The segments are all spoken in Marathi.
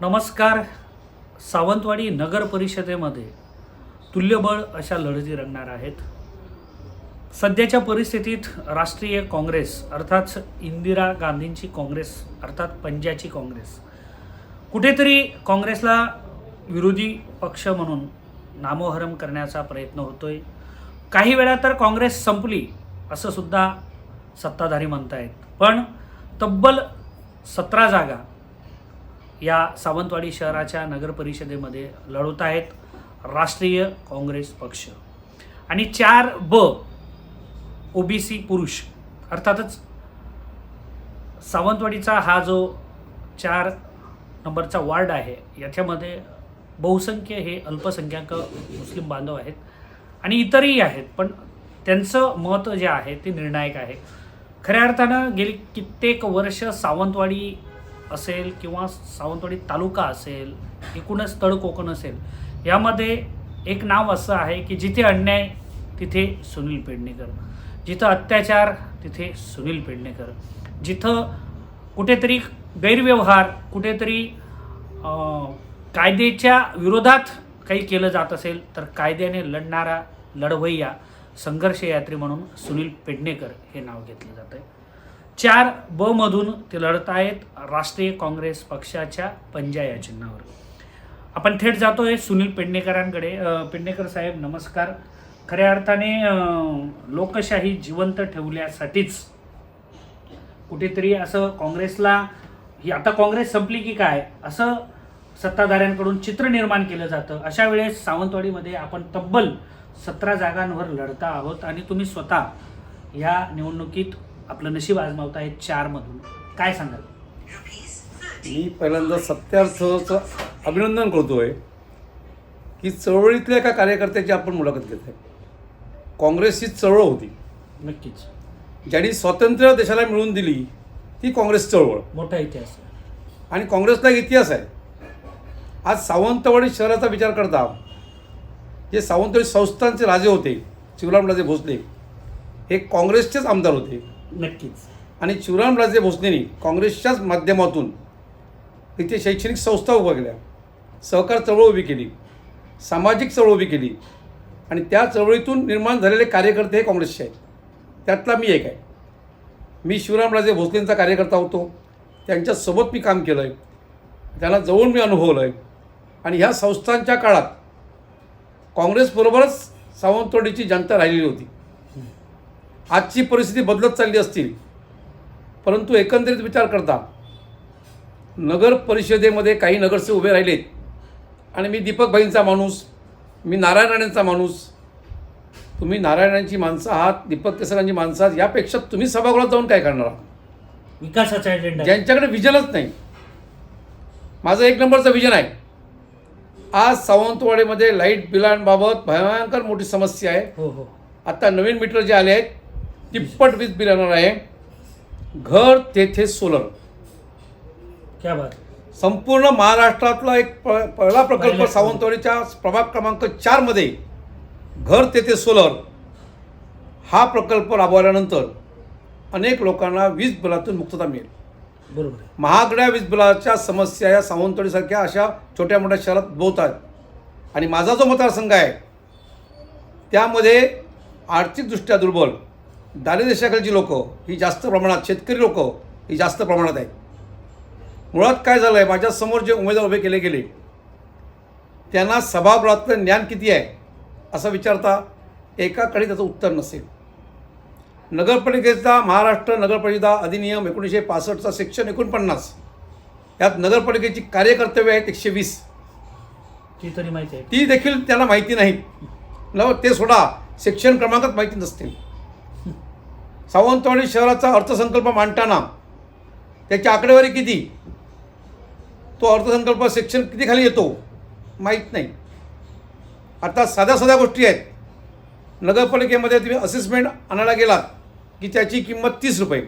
नमस्कार. सावंतवाडी नगर परिषदेमध्ये तुल्यबळ अशा लढती रंगणार आहेत. सध्याच्या परिस्थितीत राष्ट्रीय काँग्रेस अर्थात इंदिरा गांधींची काँग्रेस अर्थात पंजाची काँग्रेस कुठेतरी काँग्रेसला विरोधी पक्ष म्हणून नामोहरम करण्याचा प्रयत्न होतोय. काही वेळा तर काँग्रेस संपली असं सुद्धा सत्ताधारी म्हणतायत. पण तब्बल सतरा जागा या सावंतवाडी शहराच्या नगरपरिषदेमध्ये लढवत आहेत राष्ट्रीय काँग्रेस पक्ष. आणि चार ब ओबीसी पुरुष अर्थातच सावंतवाडीचा हा जो चार नंबरचा वार्ड आहे याच्यामध्ये बहुसंख्य हे अल्पसंख्याक मुस्लिम बांधव आहेत आणि इतरही आहेत पण त्यांचं मत जे आहे ते निर्णायक आहे. खऱ्या अर्थानं गेली कित्येक वर्ष सावंतवाडी असेल किंवा सावंतवाडी तालुका असेल एकूणच तळ कोकण असेल यामध्ये एक नाव असं आहे की जिथे अन्याय तिथे सुनील पेडणेकर. जिथं अत्याचार तिथे सुनील पेडणेकर. जिथं कुठेतरी गैरव्यवहार कुठेतरी कायद्याच्या विरोधात काही केलं जात असेल तर कायद्याने लढणारा लढवय्या संघर्ष यात्री म्हणून सुनील पेडणेकर हे नाव घेतलं जातं आहे चार ब मधून ते लढत आहेत राष्ट्रीय काँग्रेस पक्षाच्या पंजा या चिन्हावर. आपण थेट जातोय सुनील पेडणेकरांकडे. पेडणेकर साहेब नमस्कार. खऱ्या अर्थाने लोकशाही जिवंत ठेवण्यासाठीच कुठेतरी असं काँग्रेसला ही आता काँग्रेस संपली की काय असं सत्ताधाऱ्यांकडून चित्र निर्माण केलं जातं. अशा वेळेस सावंतवाडीमध्ये आपण तब्बल सतरा जागांवर लढता आहोत आणि तुम्ही स्वतः या निवडणुकीत आपलं नशीब आजमावता चारमधून. काय सांगाल? मी पहिल्यांदा सत्यार्थचं अभिनंदन करतोय की चळवळीतल्या एका कार्यकर्त्याची आपण मुलाखत घेत आहे काँग्रेसची चळवळ होती. नक्कीच. ज्यांनी स्वातंत्र्य देशाला मिळवून दिली ती काँग्रेस चळवळ. मोठा इतिहास आहे. आणि काँग्रेसला एक इतिहास आहे. आज सावंतवाडी शहराचा विचार करता जे सावंतवाडी संस्थांचे राजे होते शिवरामराजे भोसले हे काँग्रेसचेच आमदार होते. नक्कीच. आणि शिवरामराजे भोसलेंनी काँग्रेसच्याच माध्यमातून इथे शैक्षणिक संस्था उभ्या केल्या. सहकार चळवळ उभी केली. सामाजिक चळवळ उभी केली. आणि त्या चळवळीतून निर्माण झालेले कार्यकर्ते हे काँग्रेसचे आहेत. त्यातला मी एक आहे. मी शिवरामराजे भोसलेंचा कार्यकर्ता होतो. त्यांच्यासोबत मी काम केलं आहे त्यांना जवळून मी अनुभवलं आहे आणि ह्या संस्थांच्या काळात काँग्रेसबरोबरच सावंतवाडीची जनता राहिलेली होती. आजची परिस्थिती बदलत चालली असतील. परंतु एकंदरीत विचार करता नगर परिषदेमध्ये काही नगरसेवक उभे राहिलेत. आणि मी दीपक भाईंचा माणूस मी नारायण राणेंचा माणूस. तुम्ही नारायणांची माणसं आहात दीपक केसरांची माणसं आहात यापेक्षा तुम्ही सभागृहात जाऊन काय करणार आहात? विकासाचा एजेंडा. ज्यांच्याकडे विजनच नाही. माझं एक नंबरचं विजन आहे. आज सावंतवाडीमध्ये लाइट बिलांबाबत भयंकर मोठी समस्या आहे. हो हो. आता नवीन मीटर जे आले आहेत तिप्पट वीज बिल येणार आहे. घर तेथे सोलर क्या बात. संपूर्ण महाराष्ट्रातला एक प पहिला प्रकल्प पहिला. सावंतवाडीच्या प्रभाग क्रमांक चारमध्ये घर तेथे सोलर हा प्रकल्प राबवल्यानंतर अनेक लोकांना वीज बिलातून मुक्तता मिळेल. बरोबर आहे. महागड्या वीज बिलाच्या समस्या या सावंतवाडीसारख्या अशा छोट्या मोठ्या शहरात बोलतात आणि माझा जो मतदारसंघ आहे त्यामध्ये आर्थिकदृष्ट्या दुर्बल दारिद्र्यरेषेखालची लोक ही जास्त प्रमाणात शेतकरी लोक ही जास्त प्रमाणात आहेत. मुळात काय झालं आहे माझ्यासमोर जे उमेदवार उभे केले गेले त्यांना सभागृहातलं ज्ञान किती आहे असं विचारता एकाकडे त्याचं उत्तर नसेल. नगरपालिकेचा महाराष्ट्र नगरपालिका अधिनियम एकोणीसशे पासष्टचा सेक्शन एकोणपन्नास यात नगरपालिकेची कार्यकर्तव्य आहेत एकशे वीस. ती तरी माहिती आहे. ती देखील त्याला माहिती नाहीत न ते सोडा सेक्शन क्रमांकात माहिती नसतील. सावंतवाडी शहराचा अर्थसंकल्प मांडताना त्याची आकडेवारी किती? तो अर्थसंकल्प सेक्शन किती खाली येतो? माहीत नाही. आता साध्या साध्या गोष्टी आहेत. नगरपालिकेमध्ये तुम्ही असेसमेंट आणायला गेलात की त्याची किंमत तीस रुपये.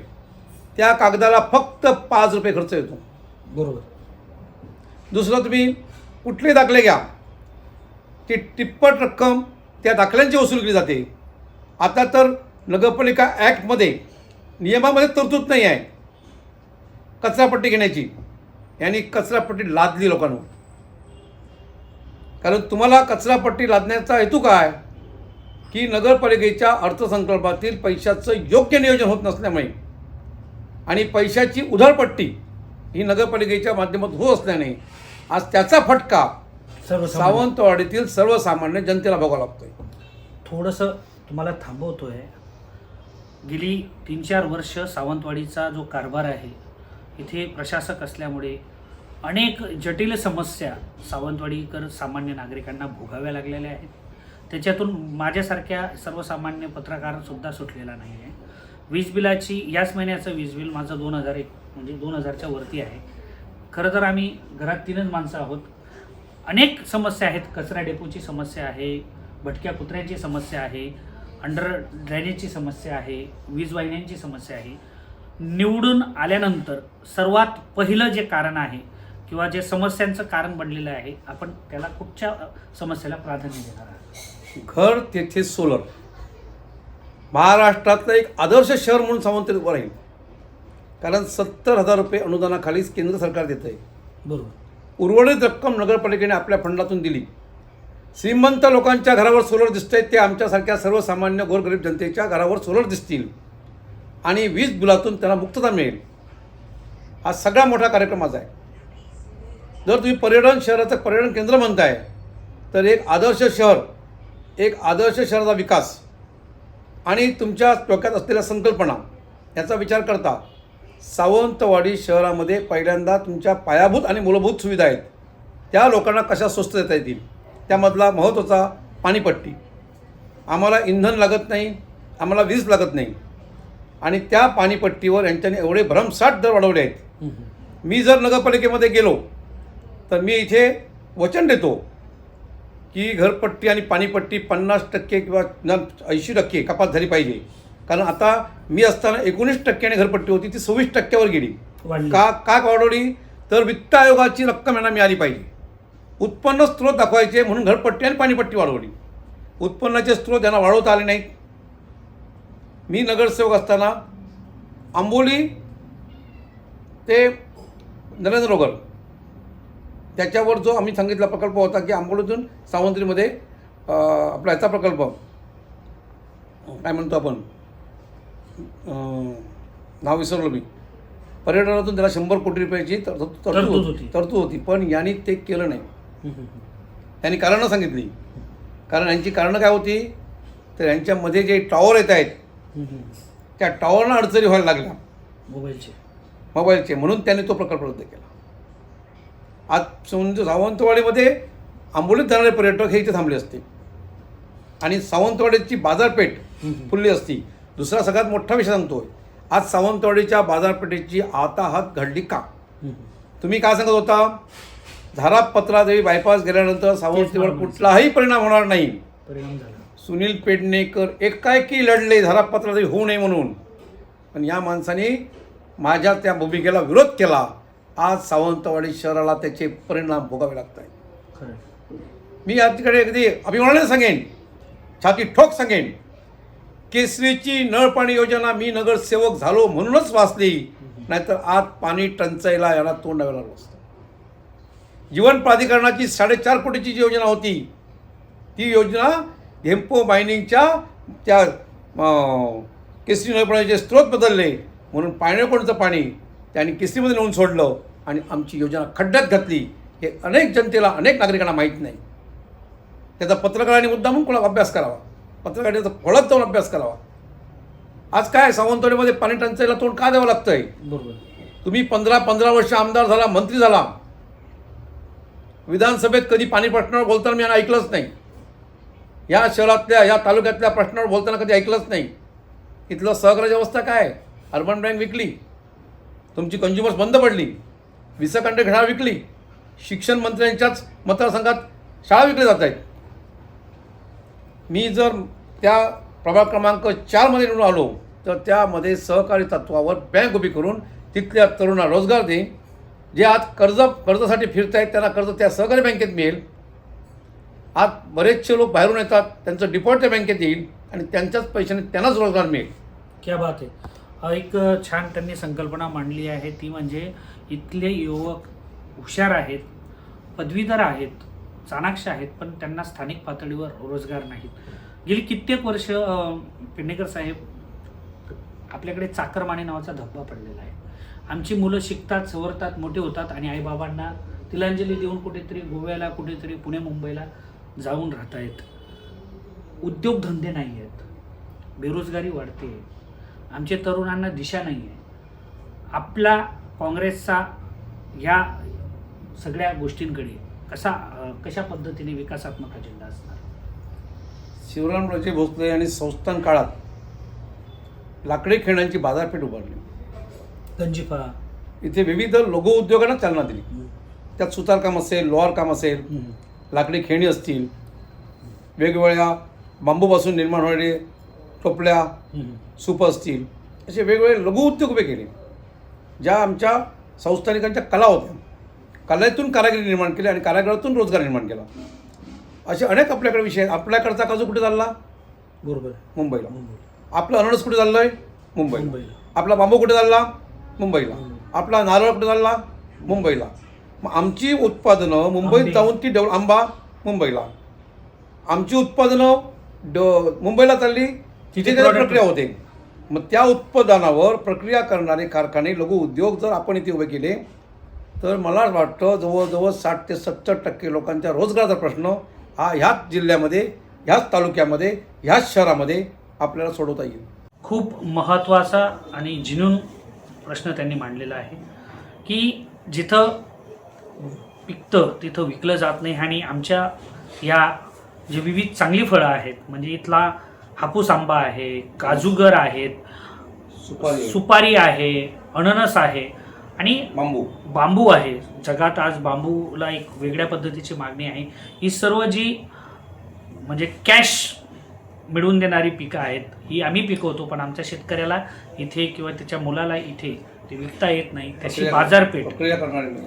त्या कागदाला फक्त पाच रुपये खर्च येतो. बरोबर. दुसरं तुम्ही कुठले दाखले घ्या. ती तिप्पट रक्कम त्या दाखल्यांची वसूल केली जाते. आता तर नगरपालिका ॲक्टमध्ये नियमामध्ये तरतूद नाही आहे. कचरापट्टी घेण्याची. यांनी कचरापट्टी लादली लोकांवर. कारण तुम्हाला कचरापट्टी लादण्याचा हेतू काय? की नगरपालिकेच्या अर्थसंकल्पातील पैशाचं योग्य नियोजन होत नसल्यामुळे. आणि पैशाची उधळपट्टी ही नगरपालिकेच्या माध्यमातून होत असल्याने आज त्याचा फटका सावंतवाडीतील सर्वसामान्य जनतेला भोगावा लागतोय. थोडंसं तुम्हाला थांबवतोय. गेली तीन चार वर्ष सावंतवाडीचा जो कारभार आहे इथे प्रशासक असल्यामुळे अनेक जटिल समस्या सावंतवाडीकर सामान्य नागरिकांना भोगाव्या लागलेल्या आहेत. त्याच्यातून माझ्यासारख्या सर्वसामान्य पत्रकारसुद्धा सुटलेला नाही आहे वीज बिलाची याच महिन्याचं वीज बिल माझं दोन हजार एक म्हणजे दोन हजारच्या वरती आहे. खरं तर आम्ही घरात तीनच माणसं आहोत. अनेक समस्या आहेत. कचरा डेपोची समस्या आहे भटक्या कुत्र्यांची समस्या आहे अंडर ड्रेनेजची समस्या आहे वीज वाहिन्यांची समस्या आहे. निवडून आल्यानंतर सर्वात पहिलं जे कारण आहे किंवा जे समस्यांचं कारण बनलेलं आहे आपण त्याला कुठच्या समस्येला प्राधान्य देणार आहात? घर तेथे सोलर महाराष्ट्रातलं एक आदर्श शहर म्हणून सावंतवाडी उभं राहील. कारण सत्तर हजार रुपये अनुदानाखालीच केंद्र सरकार देत आहे बरोबर. उर्वरित रक्कम नगरपालिकेने आपल्या फंडातून दिली. श्रीमंत लोकांच्या घरावर सोलर दिसतंय ते आमच्यासारख्या सर्वसामान्य गोरगरीब जनतेच्या घरावर सोलर दिसतील. आणि वीज बिलातून त्यांना मुक्तता मिळेल. हा सगळा मोठा कार्यक्रम आज आहे. जर तुम्ही पर्यटन शहराचं पर्यटन केंद्र म्हणताय तर एक आदर्श शहर एक आदर्श शहराचा विकास आणि तुमच्या डोक्यात असलेल्या संकल्पना याचा विचार करता सावंतवाडी शहरामध्ये पहिल्यांदा तुमच्या पायाभूत आणि मूलभूत सुविधा आहेत. त्या लोकांना कशा स्वस्त देता येतील? त्यामधला महत्त्वाचा पाणीपट्टी. आम्हाला इंधन लागत नाही आम्हाला वीज लागत नाही. आणि त्या पाणीपट्टीवर यांच्याने एवढे भरमसाठ दर वाढवले आहेत. मी जर नगरपालिकेमध्ये गेलो तर मी इथे वचन देतो की घरपट्टी आणि पाणीपट्टी पन्नास टक्के किंवा न ऐंशी टक्के कपात झाली पाहिजे. कारण आता मी असताना एकोणीस टक्क्याने घरपट्टी होती ती सव्वीस टक्क्यावर गेली. का का वाढवली? तर वित्त आयोगाची रक्कम यांना मिळाली पाहिजे. उत्पन्न स्रोत दाखवायचे म्हणून घरपट्टी आणि पाणीपट्टी वाढवली. उत्पन्नाचे स्रोत यांना वाढवता आले नाहीत मी नगरसेवक असताना आंबोली ते नरेंद्रनगर त्याच्यावर जो आम्ही सांगितला प्रकल्प होता की आंबोलीतून सावंतरीमध्ये आपला ह्याचा प्रकल्प काय म्हणतो आपण नाव विसरलो मी. पर्यटनातून त्याला शंभर कोटी रुपयाची तर- तर- तरतूद तरतूद होती. तरतूद होती. पण यांनी ते केलं नाही. त्यांनी कारणं सांगितली. कारण यांची कारणं काय होती? तर यांच्यामध्ये जे टॉवर येत आहेत त्या टॉवरना अडचणी व्हायला लागल्या. मोबाईलचे. मोबाईलचे. म्हणून त्यांनी तो प्रकल्प रद्द केला. आज समज सावंतवाडीमध्ये आंबोलीत जाणारे पर्यटक हे इथे थांबले असते आणि सावंतवाडीची बाजारपेठ फुलली असती. दुसरा सगळ्यात मोठा विषय सांगतोय. आज सावंतवाडीच्या बाजारपेठेची आता हात घडली का? तुम्ही काय सांगत होता? धारापत्रादेवी बायपास गेल्यानंतर म्हणायचं. कुठलाही परिणाम होणार नाही. परिणाम झाला. सुनील पेडणेकर एकाएकी लढले धारापत्रादेवी होऊ नये म्हणून. पण या माणसाने माझ्या त्या भूमिकेला विरोध केला. आज सावंतवाडी शहराला त्याचे परिणाम भोगावे लागत आहेत मी या तिकडे अगदी अभिमानाने सांगेन छाती ठोक सांगेन. केसरीची नळपाणी योजना मी नगरसेवक झालो म्हणूनच वाचली. नाहीतर आज पाणी टंचाईला याला तोंड द्यावं लागलं असतं जीवन प्राधिकरणाची साडेचार कोटीची जी योजना होती ती योजना घेम्पो मायनिंगच्या त्या केसरी नळपाण्याचे स्रोत बदलले म्हणून पाण्याकोणचं पाणी त्यांनी केसरीमध्ये नेऊन सोडलं आणि आमची योजना खड्ड्यात घातली. हे अनेक जनतेला अनेक नागरिकांना माहीत नाही. त्याचा पत्रकारांनी मुद्दा म्हणून कोणा अभ्यास करावा? पत्रकारांचा खोळत जाऊन अभ्यास करावा. आज काय सावंतवाडीमध्ये पाणी टंचाईला तोंड का द्यावं लागतंय? बरोबर. तुम्ही पंधरा पंधरा वर्ष आमदार झाला मंत्री झाला. विधानसभेत कधी पाणी प्रश्नावर बोलताना मी यांना ऐकलंच नाही. या शहरातल्या या तालुक्यातल्या प्रश्नावर बोलताना कधी ऐकलंच नाही. इथलं सहकार्याची अवस्था काय? अर्बन बँक विकली. तुमची कंझ्युमर्स बंद पडली. विसखंड घड्याळ विकली. शिक्षण मंत्र्यांच्याच मतदारसंघात शाळा विकल्या जात आहेत. मी जर त्या प्रभाग क्रमांक चारमध्ये निवडून आलो तर त्यामध्ये सहकारी तत्वावर बँक उभी करून तिथल्या तरुणांना रोजगार देईन. जे आज कर्ज कर्जासाठी फिरत आहेत त्यांना कर्ज त्या सहकारी बँकेत मिळेल. आज बरेचसे लोक बाहेरून येतात त्यांचं डिपॉझिट त्या बँकेत येईल आणि त्यांच्याच पैशाने त्यांनाच रोजगार मिळेल. क्या बात आहे. एक छान त्यांनी संकल्पना मांडली आहे. ती म्हणजे इथले युवक हुशार आहेत पदवीधर आहेत चाणाक्ष आहेत पण त्यांना स्थानिक पातळीवर रोजगार नाहीत. गेली कित्येक वर्ष अं, पेडणेकर साहेब आपल्याकडे चाकरमाने नावाचा धब्बा पडलेला आहे. आमची मुलं शिकतात सवरतात मोठे होतात आणि आईबाबांना तिलांजली देऊन कुठेतरी गोव्याला कुठेतरी पुणे मुंबईला जाऊन राहत आहेत उद्योगधंदे नाही आहेत बेरोजगारी वाढते. आमच्या तरुणांना दिशा नाही आहे आपला काँग्रेसचा या सगळ्या गोष्टींकडे कसा कशा पद्धतीने विकासात्मक अजेंडा असणार? शिवरामराजे भोसले यांनी संस्थान काळात लाकडी खेळांची बाजारपेठ उभारली. गंजिफा इथे विविध लघु उद्योगांना चालना दिली. त्यात सुतारकाम असेल लोहार काम असेल लाकडी खेळणी असतील वेगवेगळ्या बांबूपासून निर्माण होणारे टोपल्या सूप असतील असे वेगवेगळे लघु उद्योग उभे केले. ज्या आमच्या संस्थानिकांच्या कला होत्या. कलेतून कारागिरी निर्माण केली आणि कारागिरातून रोजगार निर्माण केला. असे अनेक आपल्याकडे विषय आहेत. आपल्याकडचा काजू कुठे चालला? बरोबर मुंबईला. आपलं अननस कुठे चाललं आहे मुंबईला. मुंबईला. आपला बांबू कुठे चालला? मुंबईला. आपला नारळ कुठे चालला मुंबईला. मग आमची उत्पादनं मुंबईत. जाऊन ती डेव्हल आंबा मुंबईला. आमची उत्पादनं ड मुंबईला चालली तिथे त्याची प्रक्रिया होते. मग त्या उत्पादनावर प्रक्रिया करणारे कारखाने लघु उद्योग जर आपण इथे उभे केले तर मला वाटतं जवळजवळ साठ ते सत्तर टक्के लोकांच्या रोजगाराचा प्रश्न हा ह्याच जिल्ह्यामध्ये ह्याच तालुक्यामध्ये ह्याच शहरामध्ये आपल्याला सोडवता येईल. खूप महत्त्वाचा आणि जिनून प्रश्न त्यांनी मांडलेला आहे की जिथं पिकतं तिथं विकलं जात नाही आणि आमच्या या जे विविध चांगली फळं आहेत म्हणजे इथला हापूस आंबा आहे काजूगर आहेत सुपारी सुपारी आहे अननस आहे आणि बांबू. बांबू आहे. जगात आज बांबूला एक वेगळ्या पद्धतीची मागणी आहे. ही सर्व जी म्हणजे कॅश मिळवून देणारी पिकं आहेत ही आम्ही पिकवतो पण आमच्या शेतकऱ्याला इथे किंवा त्याच्या मुलाला इथे ते विकता येत नाही. त्याची बाजारपेठ.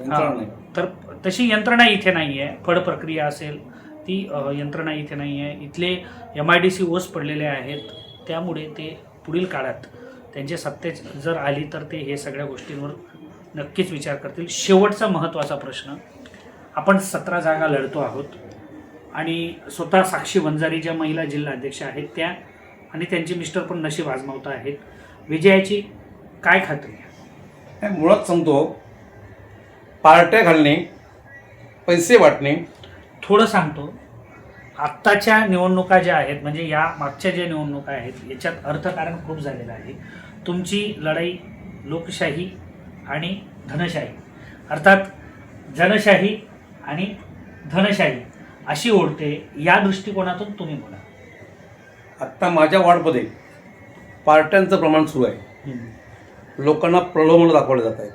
नाही. तर तशी यंत्रणा इथे नाही आहे फळ प्रक्रिया असेल ती यंत्रणा इथे नाही आहे इथले एम आय डी सी ओस पडलेले आहेत. त्यामुळे ते पुढील काळात त्यांची सत्तेच जर आली तर ते हे सगळ्या गोष्टींवर नक्कीच विचार करतील. शेवटचा महत्त्वाचा प्रश्न आपण सतरा जागा लढतो आहोत. आणि स्वतः साक्षी वंजारी ज्या महिला जिल्हा अध्यक्ष आहेत त्या आणि त्यांचे मिस्टर पण नशीब आजमावता आहेत. विजयाची काय खात्री? आहे मुळात सांगतो पार्ट्या घालणे पैसे वाटणे. थोडं सांगतो आत्ताच्या निवडणुका ज्या आहेत म्हणजे या मागच्या ज्या निवडणुका आहेत याच्यात अर्थकारण खूप झालेलं आहे. तुमची लढाई लोकशाही आणि धनशाही. अर्थात जनशाही आणि धनशाही. अशी ओढते या दृष्टिकोनातून तुम्ही बोला. आत्ता माझ्या वॉर्डमध्ये पार्ट्यांचं प्रमाण सुरू आहे. लोकांना प्रलोभनं दाखवले जात आहेत.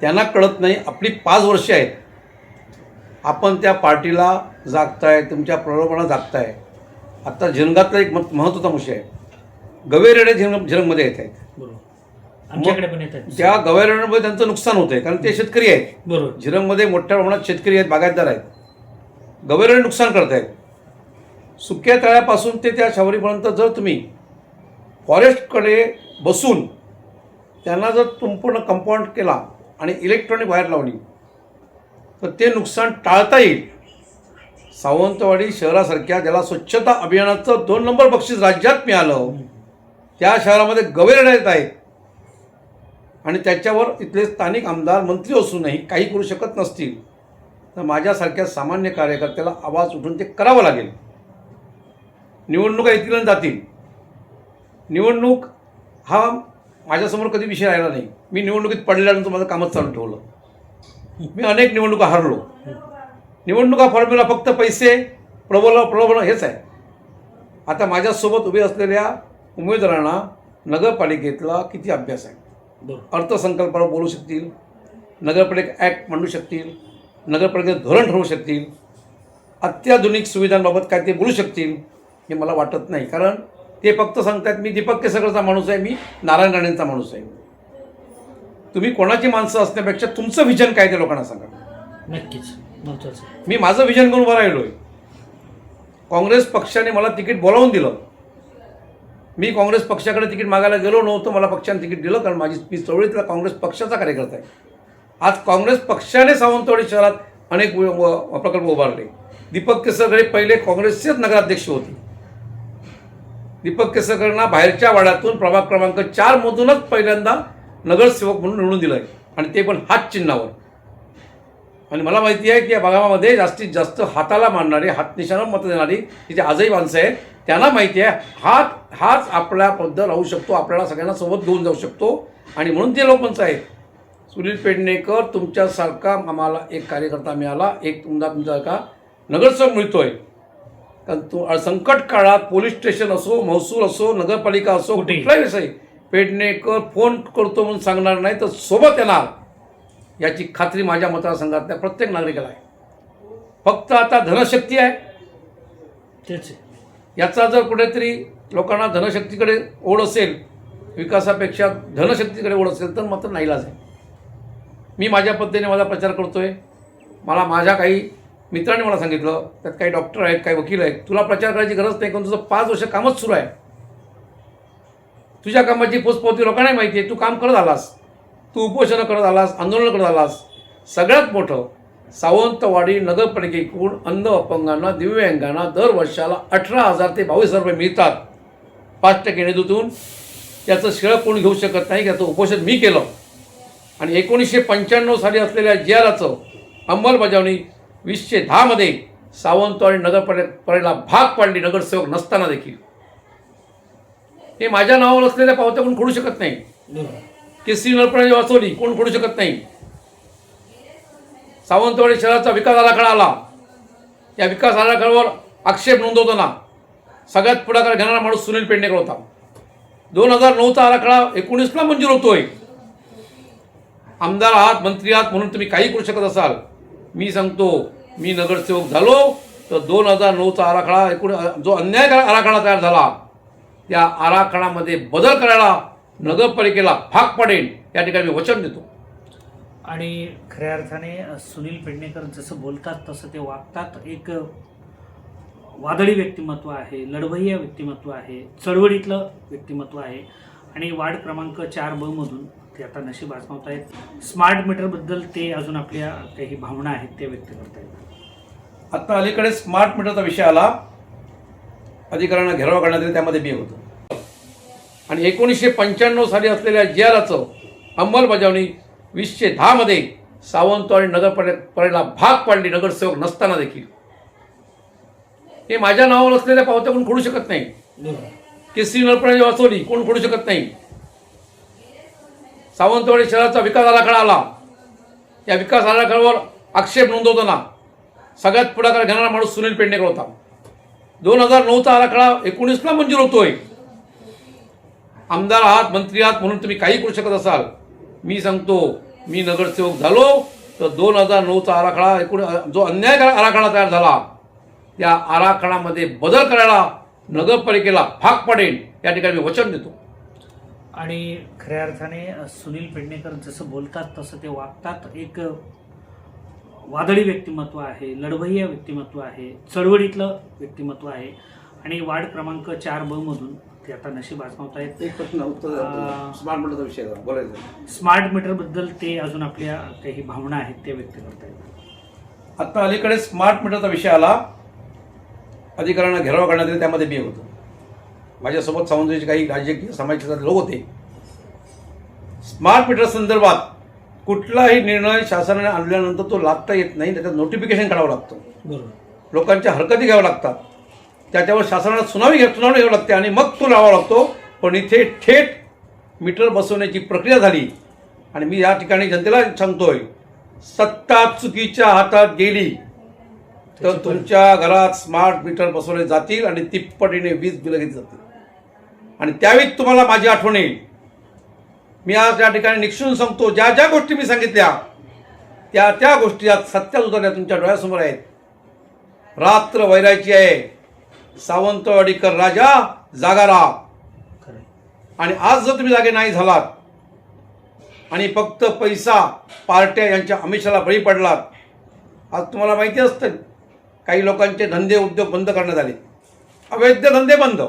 त्यांना कळत नाही आपली पाच वर्षे आहेत. आपण त्या पार्टीला जागताय तुमच्या प्रलोभनाला जागताय. आत्ता झिरंगातला एक मत महत्त्वाचा विषय आहे. गवेरेडे झिरंग झिरंगमध्ये येत आहेत. बरोबर. आमच्याकडे पण येतात त्या गवेरेड्यांमध्ये त्यांचं नुकसान होतं आहे कारण ते शेतकरी आहेत. बरोबर. झिरंगमध्ये मोठ्या प्रमाणात शेतकरी आहेत बागायतदार आहेत. गवेरेडे नुकसान करत आहेत सुक्या तळ्यापासून ते त्या शबरीपर्यंत जर तुम्ही फॉरेस्टकडे बसून त्यांना जर संपूर्ण कंपाऊंड केला आणि इलेक्ट्रॉनिक वायर लावली तर ते नुकसान टाळता येईल. सावंतवाडी शहरासारख्या ज्याला स्वच्छता अभियानाचं दोन नंबर बक्षीस राज्यात मिळालं त्या शहरामध्ये गवेरेड्या येत आहेत. आणि त्याच्यावर इथले स्थानिक आमदार मंत्री असूनही काही करू शकत नसतील. तर माझ्यासारख्या सामान्य कार्यकर्त्याला आवाज उठून ते करावं लागेल. निवडणुका येतील आणि जातील. निवडणूक हा माझ्यासमोर कधी विषय राहिला नाही. मी निवडणुकीत पडल्यानंतर माझं कामच चालू ठेवलं. मी अनेक निवडणुका हरलो. निवडणुका फॉर्म्युला फक्त पैसे प्रबोल प्रलोभन हेच आहे. आता माझ्यासोबत उभे असलेल्या उमेदवारांना नगरपालिकेतला किती अभ्यास आहे? अर्थसंकल्पावर बोलू शकतील. नगरपालिका ॲक्ट मांडू शकतील. नगरपालिकेचं धोरण ठरवू शकतील अत्याधुनिक सुविधांबाबत काय ते बोलू शकतील हे मला वाटत नाही. कारण ते फक्त सांगतात मी दीपक केसरकरचा माणूस आहे मी नारायण राणेंचा माणूस आहे. तुम्ही कोणाची माणसं असण्यापेक्षा तुमचं व्हिजन काय ते लोकांना सांगा. नक्कीच. मी माझं व्हिजन करून उभा राहिलो आहे काँग्रेस पक्षाने मला तिकीट बोलावून दिलं. मी काँग्रेस पक्षाकडे तिकीट मागायला गेलो नव्हतो मला पक्षाने तिकीट दिलं कारण माझी मी चळवळीतला काँग्रेस पक्षाचा कार्यकर्ता आहे. आज काँग्रेस पक्षाने सावंतवाडी शहरात अनेक प्रकल्प उभारले. दीपक केसरकरे पहिले काँग्रेसचेच नगराध्यक्ष होते. दीपक केसरकरांना बाहेरच्या वाड्यातून प्रभाग क्रमांक चारमधूनच पहिल्यांदा नगरसेवक म्हणून निवडून दिलं आहे. आणि ते पण हात चिन्हावर. आणि मला माहिती आहे की या भागामध्ये जास्तीत जास्त हाताला मानणारी हात मत मतं देणारी तिथे आजही माणसं आहेत त्यांना माहिती आहे हात हाच आपल्याबद्दल राहू शकतो आपल्याला सगळ्यांना सोबत घेऊन जाऊ शकतो. आणि म्हणून ते लोकपंच आहेत सुनील पेडणेकर तुमच्यासारखा आम्हाला एक कार्यकर्ता मिळाला. एक तुमचा तुमच्यासारखा नगरसेवक मिळतोय. कारण तू संकट काळात पोलीस स्टेशन असो महसूल असो नगरपालिका असो कुठेही. कुठलाही विषय पेडणेकर फोन करतो म्हणून सांगणार नाही तर सोबत येणार. याची खात्री माझ्या मतदारसंघातल्या प्रत्येक नागरिकाला आहे. फक्त आता धनशक्ती आहे. तेच आहे. याचा जर कुठेतरी लोकांना धनशक्तीकडे ओढ असेल विकासापेक्षा धनशक्तीकडे ओढ असेल तर मात्र नाईलाज आहे. मी माझ्या पद्धतीने माझा प्रचार करतोय. मला माझ्या काही मित्रांनी मला सांगितलं त्यात काही डॉक्टर आहेत काही वकील आहेत. तुला प्रचार करायची गरज नाही कारण तुझं पाच वर्ष कामच सुरू आहे. तुझ्या कामाची पोचपावती लोकांनाही माहिती आहे. तू काम करत आलास. तू उपोषणं करत आलास आंदोलनं करत आलास. सगळ्यात मोठं सावंतवाडी नगरपालिकेकडून अंध अपंगांना दिव्यांगांना दर वर्षाला अठरा हजार ते बावीस हजार रुपये मिळतात. पाच टक्के निधीतून त्याचं शिळं कोण घेऊ शकत नाही याचं उपोषण मी केलं. आणि एकोणीसशे पंच्याण्णव साली असलेल्या जी आराचं अंमलबजावणी वीसशे दहामध्ये सावंतवाडी नगरपालिकेला भाग पाडली नगरसेवक नसताना देखील. हे माझ्या नावावर असलेल्या पावत्या कोण खोडू शकत नाही? केसरी नरपणे वाचवली कोण खोडू शकत नाही? सावंतवाडी शहराचा विकास आराखडा आला. या विकास आराखड्यावर आक्षेप नोंदवताना सगळ्यात पुढाकार घेणारा माणूस सुनील पेडणेकर होता. दोन हजार नऊचा आराखडा एकोणीसला मंजूर होतोय. आमदार आहात मंत्री आहात म्हणून तुम्ही काही करू शकत असाल. मी सांगतो मी नगरसेवक झालो तर दोन हजार नऊचा आराखडा एकूण जो अन्याय आराखडा तयार झाला त्या आराखड्यामध्ये बदल करायला नगरपालिकेला भाग पडेल या ठिकाणी मी वचन देतो. आणि खऱ्या अर्थाने सुनील पेडणेकर जसं बोलतात तसं ते वागतात. एक वादळी व्यक्तिमत्व आहे लढवय्या व्यक्तिमत्व आहे चळवळीतलं व्यक्तिमत्व आहे. आणि वार्ड क्रमांक चार ब मधून ते आता नशीब आजमावत आहेत. स्मार्ट मीटरबद्दल ते अजून आपल्या काही भावना आहेत ते व्यक्त करत आहेत. आता अलीकडे स्मार्ट मीटरचा विषय आला. अधिकाऱ्यांना घेराव करण्यात आले त्यामध्ये मी होतो. आणि एकोणीसशे पंच्याण्णव साली असलेल्या जी आराचं अंमलबजावणी वीसशे दहामध्ये सावंतवाडी नगरपालिकेला भाग पाडली नगरसेवक नसताना देखील. हे माझ्या नावावर असलेल्या पावत्या कोण खोडू शकत नाही? केसरी नरपणे वाचवली कोण खोडू शकत नाही? सावंतवाडी शहराचा विकास आराखडा आला. या विकास आराखड्यावर आक्षेप नोंदवताना सगळ्यात पुढाकार घेणारा माणूस सुनील पेडणेकर होता. दोन हजार नऊचा आराखडा एकोणीसला मंजूर होतोय. आमदार आहात मंत्री आहात म्हणून तुम्ही काही करू शकत असाल. मी सांगतो मी नगरसेवक झालो तर दोन हजार नऊचा आराखडा एकूण जो अन्याय आराखडा तयार झाला त्या आराखडामध्ये बदल करायला नगरपालिकेला भाग पडेल या ठिकाणी मी वचन देतो. आणि खऱ्या अर्थाने सुनील पेडणेकर जसं बोलतात तसं ते वागतात. एक वादळी व्यक्तिमत्व आहे लढवय्या व्यक्तिमत्व आहे चळवळीतलं व्यक्तिमत्व आहे. आणि वार्ड क्रमांक चार ब मधून ते आता नशीब आजमावत आहेत. एक प्रश्न उत्तर स्मार्ट मीटरचा विषय बोलायचं स्मार्ट मीटरबद्दल ते अजून आपल्या काही भावना आहेत ते व्यक्त करत आहेत. आता अलीकडे स्मार्ट मीटरचा विषय आला. अधिकाऱ्यांना घेराव करण्यात आले त्यामध्ये मी होतो. माझ्यासोबत सावंतवाडीचे काही राजकीय समाजाचे लोक होते. स्मार्ट मीटर संदर्भात कुठलाही निर्णय शासनाने आणल्यानंतर तो लादता येत नाही त्याच्यात नोटिफिकेशन काढावं लागतं. बरोबर. लोकांच्या हरकती घ्याव्या लागतात. त्याच्यावर शासनाला सुनावी घ्या सुनावणी घ्यावी लागते आणि मग तो लावावा लागतो. पण इथे थेट मीटर बसवण्याची प्रक्रिया झाली. आणि मी या ठिकाणी जनतेला सांगतोय सत्ता चुकीच्या हातात गेली तर तुमच्या घरात स्मार्ट मीटर बसवले जातील आणि तिप्पटीने वीज बिलं घेतली जातील. आणि त्यावेळी तुम्हाला माझी आठवण येईल. मी आज या ठिकाणी निक्षून सांगतो ज्या ज्या गोष्टी मी सांगितल्या त्या त्या गोष्टी आज सत्यात उतरल्या तुमच्या डोळ्यासमोर आहेत. रात्र वैरायची आहे. सावंतवाडीकर राजा जागा राहा. आणि आज जर तुम्ही जागे नाही झालात आणि फक्त पैसा पार्ट्या यांच्या आमिषाला बळी पडलात आज तुम्हाला माहिती असतं काही लोकांचे धंदे उद्योग बंद करण्यात आले. अवैध धंदे बंद.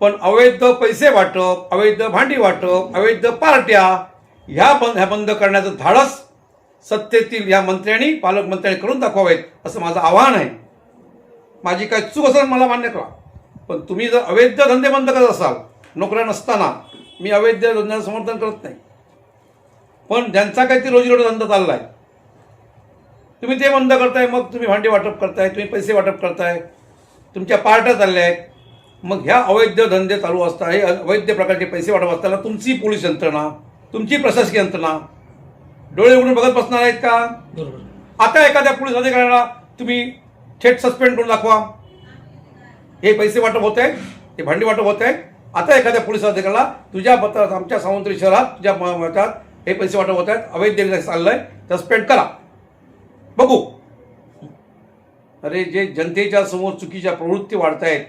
पण अवैध पैसे वाटप अवैध भांडी वाटप अवैध पार्ट्या ह्या बंद ह्या बंद करण्याचं धाडस सत्तेतील या मंत्र्यांनी पालकमंत्र्यांनी करून दाखवावेत असं माझं आव्हान आहे. माझी काय चूक असेल मला मान्य करा. पण तुम्ही जर अवैध धंदे बंद करत असाल नोकऱ्या नसताना मी अवैध धंद्याचं समर्थन करत नाही. पण ज्यांचा काहीतरी रोजीरोटी धंदा चालला आहे तुम्ही ते बंद करताय मग तुम्ही भांडी वाटप करताय तुम्ही पैसे वाटप करताय तुमच्या पार्ट्या चालल्या आहेत. मग ह्या अवैध धंदे चालू असता हे अवैध प्रकारचे पैसे वाटप असताना तुमची पोलीस यंत्रणा तुमची प्रशासकीय यंत्रणा डोळे उघडून बघत बसणार आहेत का? बरोबर. आता एखाद्या पोलीस अधिकाऱ्याला तुम्ही थेट सस्पेंड करून दाखवा. हे पैसे वाटप होत आहे हे भांडी वाटप होत आहे आता एखाद्या पोलीस अधिकाऱ्याला तुझ्या मतात आमच्या सावंतरी शहरात तुझ्या मतात हे पैसे वाटप होत आहेत अवैध चाललंय सस्पेंड करा. बघू. अरे जे जनतेच्या समोर चुकीच्या प्रवृत्ती वाढतायत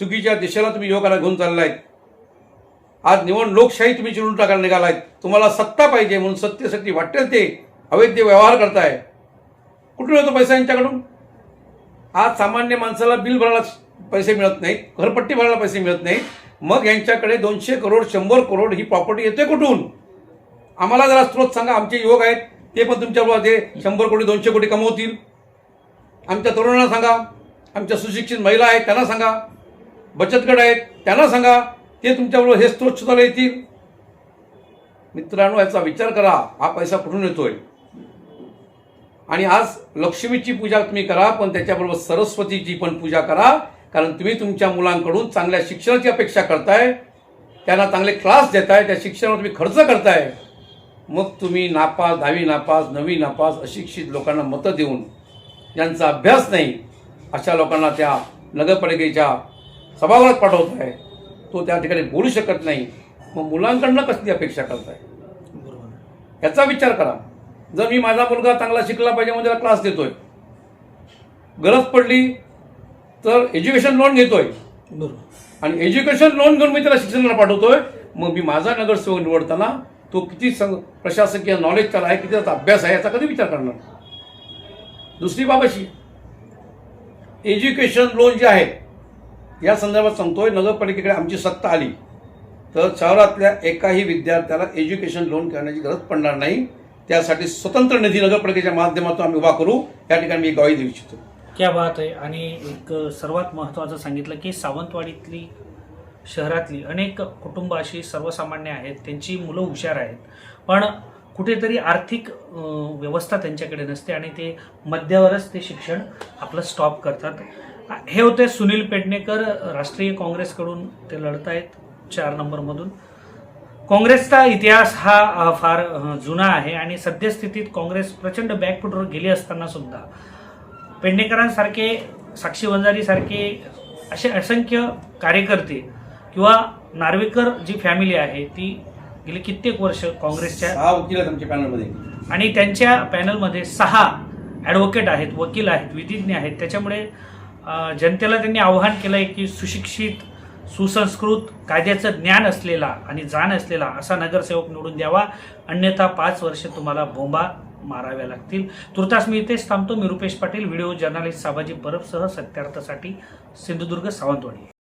चुकीच्या दिशेला तुम्ही युवकांना घेऊन चाललायत. आज निवड लोकशाही तुम्ही चिरून टाकायला निघालायत. तुम्हाला सत्ता पाहिजे म्हणून सत्तेसाठी वाटेल ते अवैध व्यवहार करताय. कुठून येतो पैसा यांच्याकडून? आज सामान्य माणसाला बिल भरायला पैसे मिळत नाहीत घरपट्टी भरायला पैसे मिळत नाहीत. मग यांच्याकडे दोनशे करोड शंभर करोड ही प्रॉपर्टी येते कुठून? आम्हाला जरा स्रोत सांगा आमचे युवक आहेत ते पण तुमच्याबरोबर ते शंभर कोटी दोनशे कोटी कमवतील. आमच्या तरुणांना सांगा आमच्या सुशिक्षित महिला आहेत त्यांना सांगा. बचत गट आहेत त्यांना सांगा ते तुमच्याबरोबर हे स्त्रोत सुद्धा येतील. मित्रांनो याचा विचार करा हा पैसा कुठून येतोय? आणि आज लक्ष्मीची पूजा तुम्ही करा पण त्याच्याबरोबर सरस्वतीची पण पूजा करा कारण तुम्ही तुमच्या मुलांकडून चांगल्या शिक्षणाची अपेक्षा करताय. त्यांना चांगले क्लास देताय त्या शिक्षणावर तुम्ही खर्च करताय. मग तुम्ही नापास दहावी नापास नवी नापास अशिक्षित लोकांना मतं देऊन ज्यांचा अभ्यास नाही अशा लोकांना त्या नगरपालिकेच्या सभागृहात पाठवत आहे तो त्या ठिकाणी बोलू शकत नाही. मग मुलांकडनं कसली अपेक्षा करताय? बरोबर याचा विचार करा. जर मी माझा मुलगा चांगला शिकला पाहिजे म्हणून त्याला क्लास देतोय. गरज पडली तर एज्युकेशन लोन घेतोय. बरोबर आणि एज्युकेशन लोन घेऊन मी त्याला शिक्षणाला पाठवतोय. मग मी माझा नगरसेवक निवडताना तो किती सं प्रशासकीय नॉलेज त्याला आहे किती त्याचा अभ्यास आहे याचा कधी विचार करणार? दुसरी बाब अशी एज्युकेशन लोन जे आहे या संदर्भात सांगतोय नगरपालिकेकडे आमची सत्ता आली तर शहरातल्या एकाही विद्यार्थ्याला एज्युकेशन लोन करण्याची गरज पडणार नाही. त्यासाठी स्वतंत्र निधी नगरपालिकेच्या माध्यमातून आम्ही उभा करू. या ठिकाणी मी ग्वाही देऊ इच्छितो. क्या बात आहे. आणि एक सर्वात महत्त्वाचं सांगितलं की सावंतवाडीतली शहरातली अनेक कुटुंब अशी सर्वसामान्य आहेत त्यांची मुलं हुशार आहेत. पण कुठेतरी आर्थिक व्यवस्था त्यांच्याकडे नसते आणि ते मध्यावरच ते शिक्षण आपलं स्टॉप करतात. हे होते सुनील पेडणेकर राष्ट्रीय काँग्रेसकडून ते लढत आहेत चार नंबरमधून. काँग्रेसचा इतिहास हा फार जुना आहे आणि सद्यस्थितीत काँग्रेस प्रचंड बॅकफुटवर गेली असताना सुद्धा. पेडणेकरांसारखे साक्षी वंजारीसारखे असे असंख्य कार्यकर्ते किंवा नार्वेकर जी फॅमिली आहे ती गेली कित्येक वर्ष काँग्रेसच्या पॅनलमध्ये. आणि त्यांच्या पॅनलमध्ये सहा ॲडव्होकेट आहेत वकील आहेत विधिज्ञ आहेत. त्याच्यामुळे जनतेला त्यांनी आव्हान केलं आहे की सुशिक्षित सुसंस्कृत कायद्याचं ज्ञान असलेला आणि जाण असलेला असा नगरसेवक निवडून द्यावा. अन्यथा पाच वर्ष तुम्हाला बोंबा माराव्या लागतील. तुर्तास मी इथेच थांबतो. मी रुपेश पाटील व्हिडिओ जर्नलिस्ट साबाजी परबसह सत्यार्थासाठी सिंधुदुर्ग सावंतवाडी.